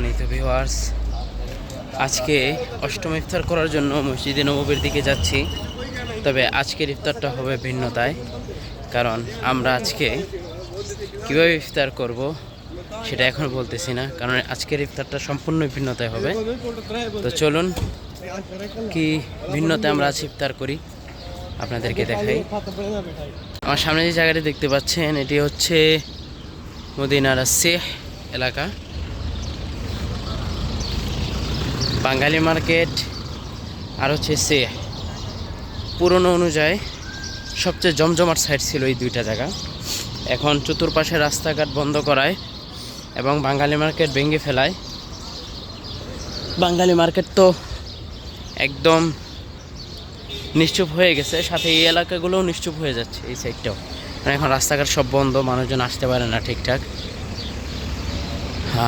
সম্মানিত ভিউয়ার্স আজকে অষ্টম ইফতার করার জন্য মসজিদে নববীর দিকে যাচ্ছি। তবে আজকের ইফতারটা হবে ভিন্নতায়, কারণ আমরা আজকে কীভাবে ইফতার করব সেটা এখন বলতেছি না, কারণ আজকের ইফতারটা সম্পূর্ণ ভিন্নতায় হবে। তো চলুন, কি ভিন্নতায় আমরা আজ ইফতার করি আপনাদেরকে দেখাই। আমার সামনে যে জায়গাটি দেখতে পাচ্ছেন, এটি হচ্ছে মদিনার শেখ এলাকা। বাঙালি মার্কেট আর হচ্ছে সে পুরনো অনুযায়ী সবচেয়ে জমজমাট সাইড ছিল এই দুইটা জায়গা। এখন চতুর্পাশে রাস্তাঘাট বন্ধ করায় এবং বাঙালি মার্কেট ভেঙে ফেলায়। বাঙালি মার্কেট তো একদম নিশ্চুপ হয়ে গেছে, সাথে এই এলাকাগুলোও নিশ্চুপ হয়ে যাচ্ছে এই সাইডটাও মানে এখন রাস্তাঘাট সব বন্ধ, মানুষজন আসতে পারে না ঠিকঠাক।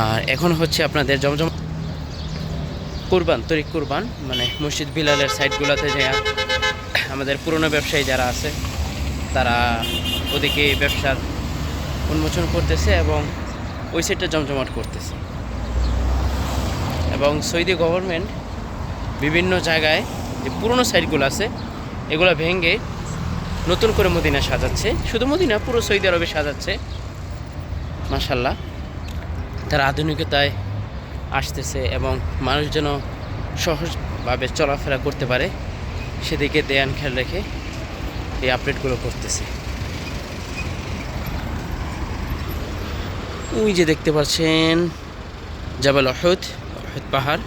আর এখন হচ্ছে আপনাদের জমজম কুরবান, তরিক কুরবান মানে মসজিদ বিলালের সাইডগুলোতে যে আমাদের পুরনো ব্যবসায়ী যারা আছে, তারা ওদিকে ব্যবসার উন্মোচন করতেছে এবং ওই সাইডটা জমজমাট করতেছে। এবং সৌদি গভর্নমেন্ট বিভিন্ন জায়গায় যে পুরনো সাইডগুলো আছে, এগুলো ভেঙে নতুন করে মদিনা সাজাচ্ছে। শুধু মদিনা, পুরো সৌদি আরবে সাজাচ্ছে। মাসাল্লাহ তারা আধুনিকতায় আসতেছে এবং মানুষ যেন সহজভাবে চলাফেরা করতে পারে, সেদিকে দেয়ান খেয়াল রেখে এই আপডেটগুলো করতেছে। ওই যে দেখতে পাচ্ছেন জাবাল অহদ অহদ পাহাড়।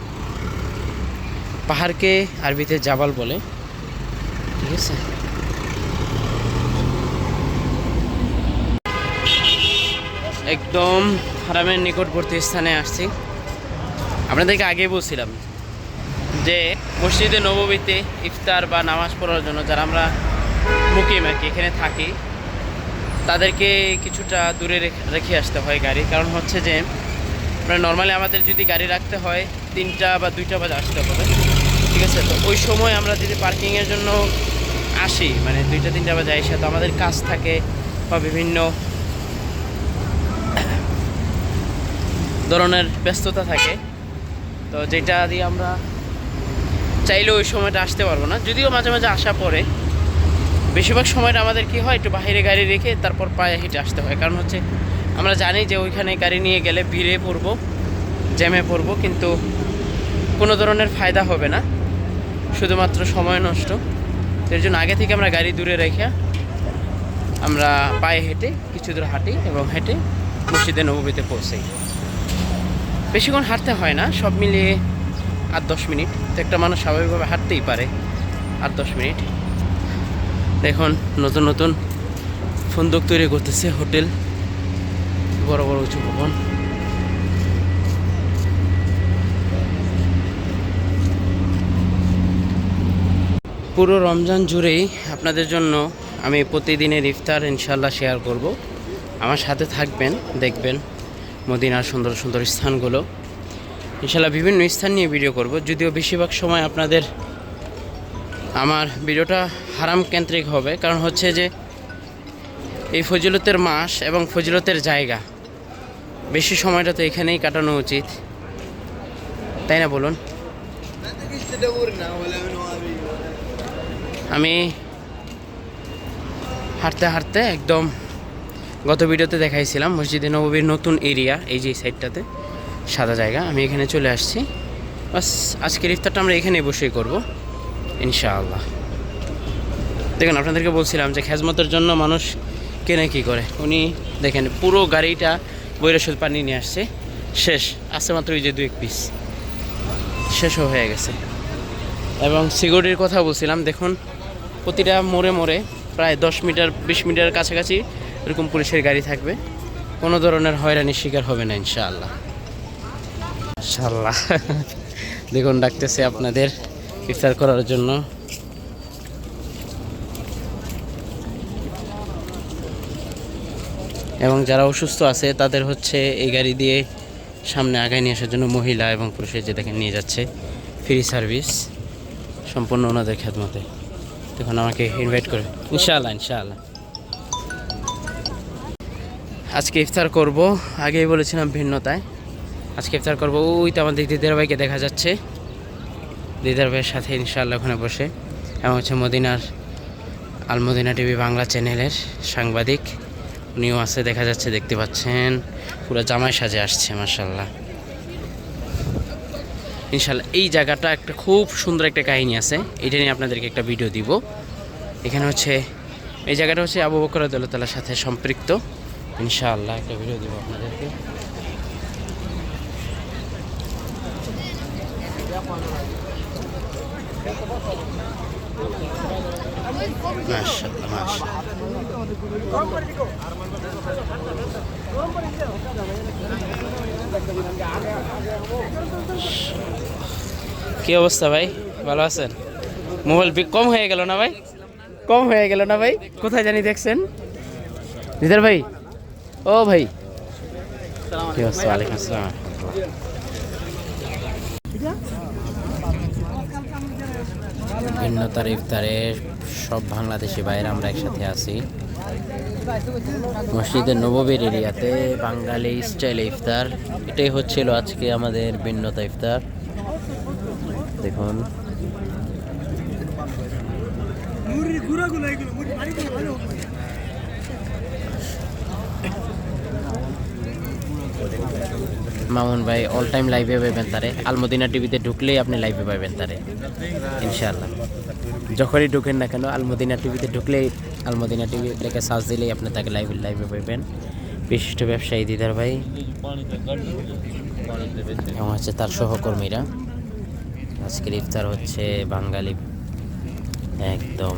পাহাড়কে আরবিতে জাবাল বলে। ঠিক আছে? একদম হারামের নিকটবর্তী স্থানে আসছি। আপনাদেরকে আগে বলছিলাম যে মসজিদে নববীতে ইফতার বা নামাজ পড়ার জন্য যারা আমরা মুকিম আর কি, এখানে থাকি, তাদেরকে কিছুটা দূরে রেখে- আসতে হয় গাড়ি। কারণ হচ্ছে যে, আমরা নর্মালি আমাদের যদি গাড়ি রাখতে হয়, তিনটা বা দুইটা বাজে আসতে হবে। ঠিক আছে? তো ওই সময় আমরা যদি পার্কিংয়ের জন্য আসি মানে দুইটা, তিনটা বাজে এসে তো আমাদের কাজ থাকে বা বিভিন্ন ধরনের ব্যস্ততা থাকে। তো যেটা দিয়ে আমরা চাইলে ওই সময়টা আসতে পারব না। যদিও মাঝে মাঝে আসা পরে বেশিরভাগ সময়টা আমাদের কি হয়, একটু বাইরে গাড়ি রেখে তারপর পায়ে হেঁটে আসতে হয়। কারণ হচ্ছে আমরা জানি যে ওইখানে গাড়ি নিয়ে গেলে ভিড়ে পড়ব, জ্যামে পড়ব, কিন্তু কোনো ধরনের ফায়দা হবে না। শুধুমাত্র সময় নষ্ট। এর জন্য আগে থেকে আমরা গাড়ি দূরে রেখে আমরা পায়ে হেঁটে, কিছু দূর হাঁটি এবং হেঁটে মসজিদে নবমীতে পৌঁছাই। বেশিক্ষণ হাঁটতে হয় না, সব মিলিয়ে আট দশ মিনিট। তো একটা মানুষ স্বাভাবিকভাবে হাঁটতেই পারে আট দশ মিনিট। দেখুন, নতুন নতুন ফন্দক তৈরি করতেছে হোটেল। বড় বড় উঁচু ভবন। পুরো রমজান জুড়েই আপনাদের জন্য আমি প্রতিদিনের ইফতার ইনশাল্লাহ শেয়ার করব। আমার সাথে থাকবেন, দেখবেন। মদিনার সুন্দর সুন্দর স্থানগুলো। ইনশাল্লাহ বিভিন্ন স্থান নিয়ে ভিডিও করব। যদিও বেশিরভাগ সময় আপনাদের আমার ভিডিওটা হারাম কেন্দ্রিক হবে। কারণ হচ্ছে যে এই ফজিলতের মাস এবং ফজিলতের জায়গা। বেশি সময়টা তো এখানেই কাটানো উচিত। তাই না বলুন? আমি হাঁটতে হাঁটতে একদম গত ভিডিওতে দেখাইছিলাম মসজিদে নববীর নতুন এরিয়া, এই যে সাইডটাতে, সাদা জায়গা। আমি এখানে চলে আসছি। বাস, আজকের ইফতারটা আমরা এখানে বসেই করব, ইনশাআল্লাহ। দেখুন, আপনাদেরকে বলছিলাম যে খেজমতের জন্য মানুষ কেনে কী করে। উনি দেখেন, পুরো গাড়িটা শুধু পানি নিয়ে আসছে। শেষ, আছে মাত্র ওই যে দু এক পিস শেষও হয়ে গেছে। এবং সিকিউরিটির কথা বলছিলাম, দেখুন, প্রতিটা মোড়ে মোড়ে প্রায় দশ মিটার, বিশ মিটার কাছাকাছি এরকম পুলিশের গাড়ি থাকবে, কোনো ধরনের হয়রানির শিকার হবে না, ইনশাআল্লাহ। ইনশাআল্লাহ। দেখুন, ডাকতেছে আপনাদের ইফতার করার জন্য। এবং যারা অসুস্থ আছে, তাদের হচ্ছে এই গাড়ি দিয়ে সামনে আগায় নিয়ে আসার জন্য মহিলা এবং পুরুষের যে দেখেন, নিয়ে যাচ্ছে ফ্রি সার্ভিস সম্পূর্ণ ওনাদের খেদমতে। তখন আমাকে ইনভাইট করে। ইনশাআল্লাহ ইনশাআল্লাহ। আজকে ইফতার করব। আগেই বলেছিলাম ভিন্নতায়। আজকে ইফতার করব। ওই তো আমাদের দিদার ভাইকে দেখা যাচ্ছে। দিদার ভাইয়ের সাথে ইনশাআল্লাহ ওখানে বসে। এবং হচ্ছে মদিনার, আলমদিনা টিভি বাংলা চ্যানেলের সাংবাদিক। উনিও আছে, দেখা যাচ্ছে, দেখতে পাচ্ছেন। পুরো জামাই সাজে আসছে মার্শাল্লাহ ইনশাল্লাহ এই জায়গাটা একটা খুব সুন্দর একটা কাহিনী আছে। এটা নিয়ে আপনাদেরকে একটা ভিডিও দিব। এখানে হচ্ছে, এই জায়গাটা হচ্ছে আবু বকর সাথে সম্পৃক্ত। ইনশাআল্লাহ একটা ভিডিও দিব আপনাদেরকে। কি অবস্থা ভাই? ভালো আছেন? মোবাইল বি- কম হয়ে গেল না ভাই? কম হয়ে গেল না ভাই? কোথায় জানি দেখছেন? ভাই ও ভাই। কি ওয়ালাইকুম আসসালাম। ভিন্নতার ইফতারে সব বাংলাদেশি বাইরে আমরা একসাথে আছি। মসজিদের নববীর এরিয়াতে বাঙালি স্টাইল ইফতার এটাই হচ্ছিল আজকে আমাদের ভিন্নতা ইফতার। দেখুন। মামুন ভাই অল টাইম লাইভে পাইবেন তারে। আলমদিনা টিভিতে ঢুকলেই আপনি লাইভে পাইবেন তারে। ইনশাআল্লাহ। যখনই ঢুকেন না কেন, আলমদিনা টিভিতে ঢুকলেই আলমদিনা টিভি লেখে সার্চ দিলেই আপনি তাকে লাইভে লাইভে পাইবেন বিশিষ্ট ব্যবসায়ী দিদার ভাই। এবং হচ্ছে তার সহকর্মীরা। আজকের ইফতার হচ্ছে বাঙালি। একদম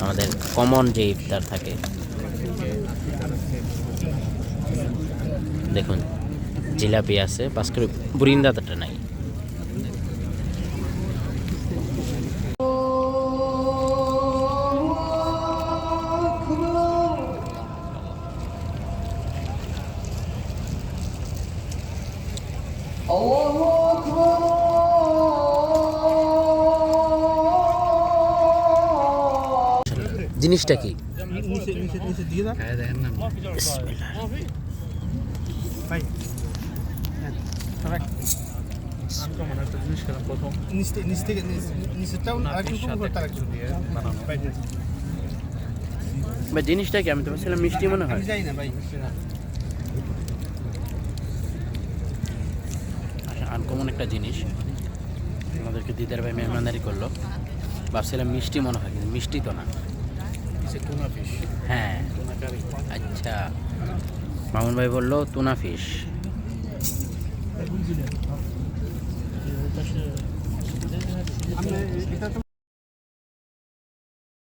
আমাদের কমন যে ইফতার থাকে। দেখুন। জিলাপি আছে বাস করে বুরিন্দাটা নাই। জিনিসটা কি? নিচে নিচে নিচে দিয়ে দাও। বিসমিল্লাহ। ভাই ভাই জিনিসটা কি? আমি তো ভাবছিলাম মিষ্টি মনে হয়। আমি যাই না ভাই আনকমন একটা জিনিস আমাদেরকে দিদার ভাই মেহমানদারি করল। ভাবছিলাম মিষ্টি মনে হয় কিন্তু মিষ্টি তো না। ফিশ হ্যাঁ। আচ্ছা। মামুন ভাই বলল তুনা ফিশ আমরা এটা